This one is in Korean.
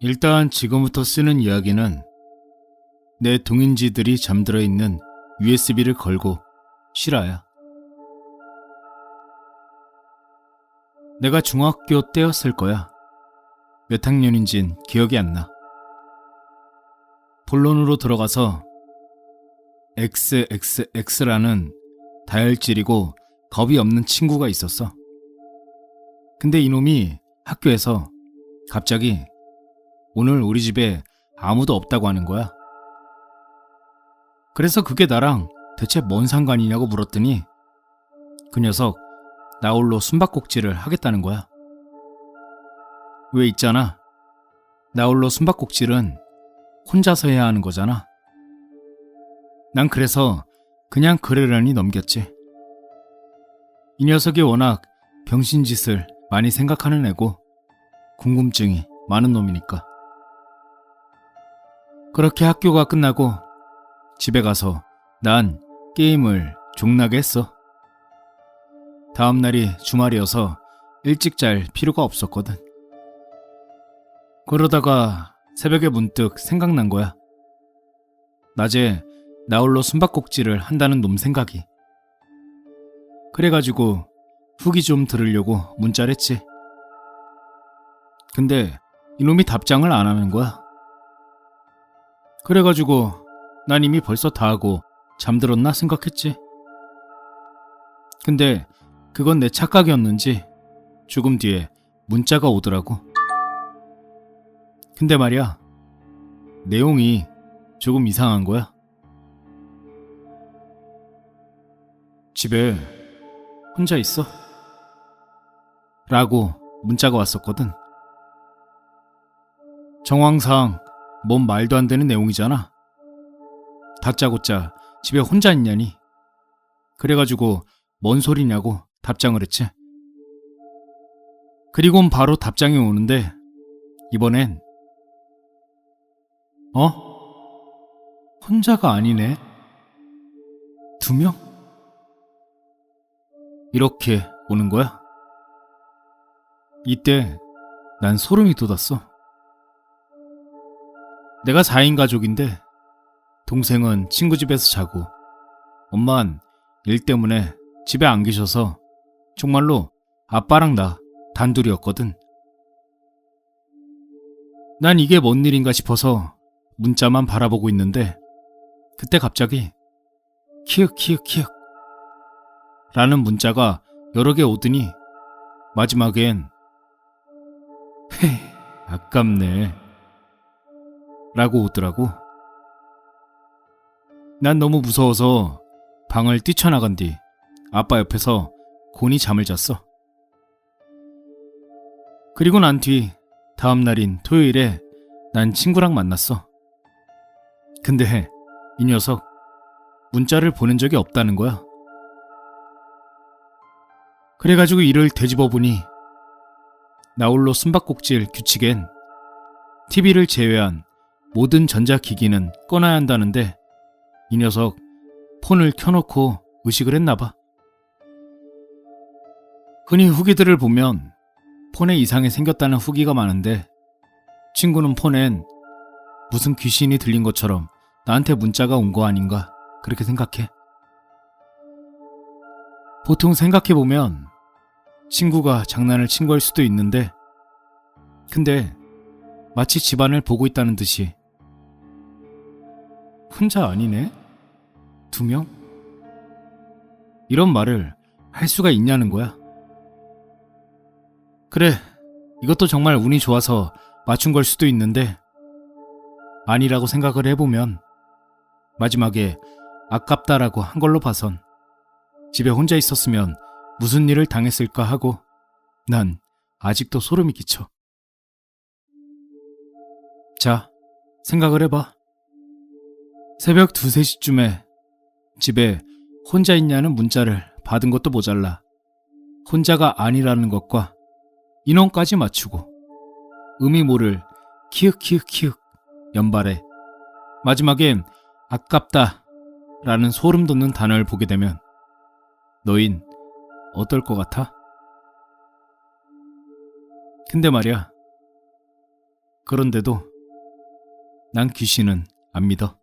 일단 지금부터 쓰는 이야기는 내 동인지들이 잠들어 있는 USB를 걸고 실화야. 내가 중학교 때였을 거야. 몇 학년인진 기억이 안 나. 본론으로 들어가서 XXX라는 다혈질이고 겁이 없는 친구가 있었어. 근데 이놈이 학교에서 갑자기 오늘 우리 집에 아무도 없다고 하는 거야. 그래서 그게 나랑 대체 뭔 상관이냐고 물었더니 그 녀석 나 홀로 숨바꼭질을 하겠다는 거야. 왜 있잖아. 나 홀로 숨바꼭질은 혼자서 해야 하는 거잖아. 난 그래서 그냥 그러려니 넘겼지. 이 녀석이 워낙 병신짓을 많이 생각하는 애고 궁금증이 많은 놈이니까. 그렇게 학교가 끝나고 집에 가서 난 게임을 종나게 했어. 다음 날이 주말이어서 일찍 잘 필요가 없었거든. 그러다가 새벽에 문득 생각난 거야. 낮에 나홀로 숨바꼭질을 한다는 놈 생각이. 그래가지고 후기 좀 들으려고 문자를 했지. 근데 이놈이 답장을 안 하는 거야. 그래가지고 난 이미 벌써 다 하고 잠들었나 생각했지. 근데 그건 내 착각이었는지 조금 뒤에 문자가 오더라고. 근데 말이야, 내용이 조금 이상한 거야. 집에 혼자 있어? 라고 문자가 왔었거든. 정황상 뭔 말도 안 되는 내용이잖아. 다짜고짜 집에 혼자 있냐니. 그래가지고 뭔 소리냐고 답장을 했지. 그리곤 바로 답장이 오는데 이번엔 어? 혼자가 아니네. 두 명? 이렇게 오는 거야? 이때 난 소름이 돋았어. 내가 4인 가족인데 동생은 친구 집에서 자고 엄만 일 때문에 집에 안 계셔서 정말로 아빠랑 나 단둘이었거든. 난 이게 뭔 일인가 싶어서 문자만 바라보고 있는데 그때 갑자기 키읔 키읔 키읔 라는 문자가 여러 개 오더니 마지막엔 헤 아깝네 라고 오더라고. 난 너무 무서워서 방을 뛰쳐나간 뒤 아빠 옆에서 곤히 잠을 잤어. 그리고 난 뒤 다음 날인 토요일에 난 친구랑 만났어. 근데 이 녀석 문자를 보낸 적이 없다는 거야. 그래가지고 이를 되짚어 보니 나홀로 숨바꼭질 규칙엔 TV를 제외한 모든 전자기기는 꺼놔야 한다는데 이 녀석 폰을 켜놓고 의식을 했나봐. 흔히 후기들을 보면 폰에 이상이 생겼다는 후기가 많은데 친구는 폰엔 무슨 귀신이 들린 것처럼 나한테 문자가 온 거 아닌가 그렇게 생각해. 보통 생각해보면 친구가 장난을 친 걸 수도 있는데 근데 마치 집안을 보고 있다는 듯이 혼자 아니네? 두 명? 이런 말을 할 수가 있냐는 거야. 그래, 이것도 정말 운이 좋아서 맞춘 걸 수도 있는데, 아니라고 생각을 해보면, 마지막에 아깝다라고 한 걸로 봐선, 집에 혼자 있었으면 무슨 일을 당했을까 하고, 난 아직도 소름이 끼쳐. 자, 생각을 해봐. 새벽 2, 3시쯤에 집에 혼자 있냐는 문자를 받은 것도 모자라 혼자가 아니라는 것과 인원까지 맞추고 의미 모를 키읔 키읔 키읔 연발에 마지막엔 아깝다 라는 소름 돋는 단어를 보게 되면 너인 어떨 것 같아? 근데 말이야 그런데도 난 귀신은 안 믿어.